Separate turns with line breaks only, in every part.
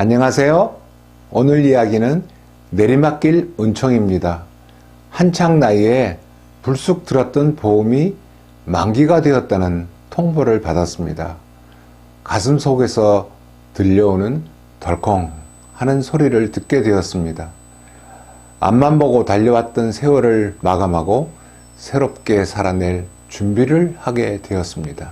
안녕하세요. 오늘 이야기는 내리막길 은총입니다. 한창 나이에 불쑥 들었던 보험이 만기가 되었다는 통보를 받았습니다. 가슴 속에서 들려오는 덜컹 하는 소리를 듣게 되었습니다. 앞만 보고 달려왔던 세월을 마감하고 새롭게 살아낼 준비를 하게 되었습니다.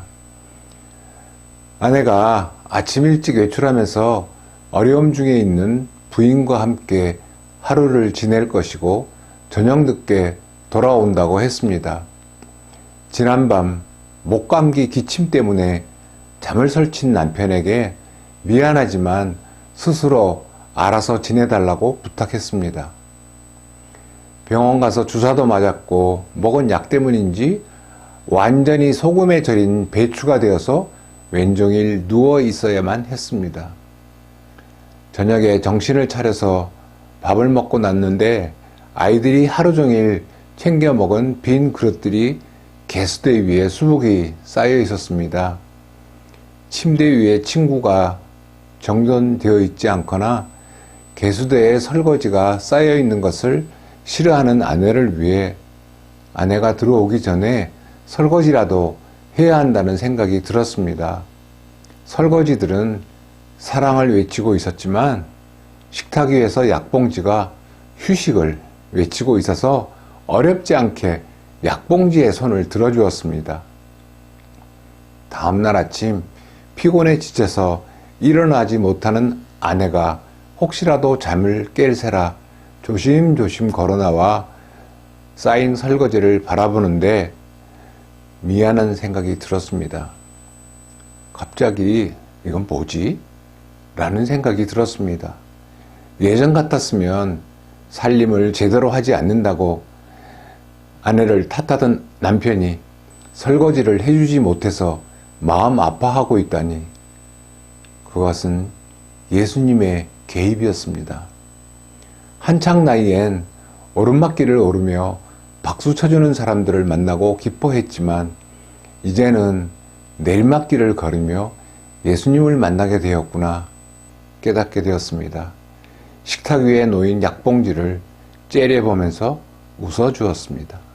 아내가 아침 일찍 외출하면서 어려움 중에 있는 부인과 함께 하루를 지낼 것이고 저녁 늦게 돌아온다고 했습니다. 지난밤 목감기 기침 때문에 잠을 설친 남편에게 미안하지만 스스로 알아서 지내달라고 부탁했습니다. 병원 가서 주사도 맞았고 먹은 약 때문인지 완전히 소금에 절인 배추가 되어서 왼종일 누워 있어야만 했습니다. 저녁에 정신을 차려서 밥을 먹고 났는데 아이들이 하루 종일 챙겨 먹은 빈 그릇들이 개수대 위에 수북이 쌓여 있었습니다. 침대 위에 친구가 정돈되어 있지 않거나 개수대에 설거지가 쌓여 있는 것을 싫어하는 아내를 위해 아내가 들어오기 전에 설거지라도 해야 한다는 생각이 들었습니다. 설거지들은 사랑을 외치고 있었지만 식탁 위에서 약봉지가 휴식을 외치고 있어서 어렵지 않게 약봉지에 손을 들어주었습니다. 다음날 아침 피곤에 지쳐서 일어나지 못하는 아내가 혹시라도 잠을 깰새라 조심조심 걸어나와 쌓인 설거지를 바라보는데 미안한 생각이 들었습니다. 갑자기 이건 뭐지? 라는 생각이 들었습니다. 예전 같았으면 살림을 제대로 하지 않는다고 아내를 탓하던 남편이 설거지를 해주지 못해서 마음 아파하고 있다니 그것은 예수님의 개입이었습니다. 한창 나이엔 오르막길을 오르며 박수 쳐주는 사람들을 만나고 기뻐했지만 이제는 내리막길을 걸으며 예수님을 만나게 되었구나 깨닫게 되었습니다. 식탁 위에 놓인 약봉지를 째려보면서 웃어주었습니다.